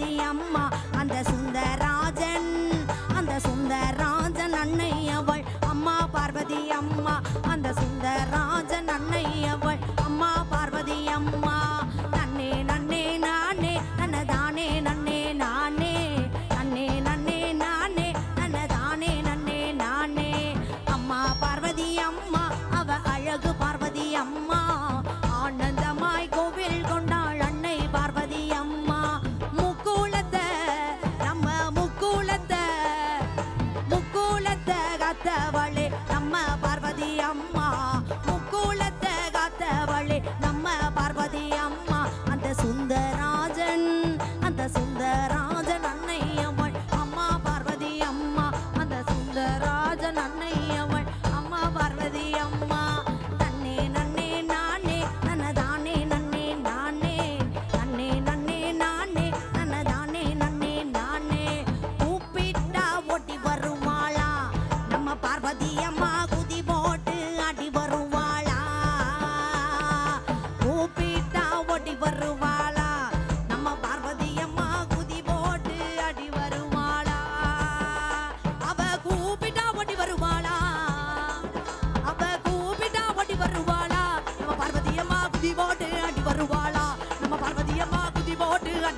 பார்வதி அம்மா அந்த சுந்தராஜன் அந்த சுந்தராஜன் அன்னை அவள் அம்மா பார்வதி அம்மா அந்த சுந்தராஜன் அன்னை அவள் அம்மா பார்வதி அம்மா நன்னே நன்னே நானே நன்னதானே நன்னே நானே நன்னே நன்னே நானே நன்னதானே நன்னே நானே. அம்மா பார்வதி அம்மா அவ அழகு பார்வதி அம்மா. கொடுத்தவளே நம்ம பார்வதி அம்மா.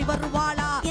வருவாளா?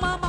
mama.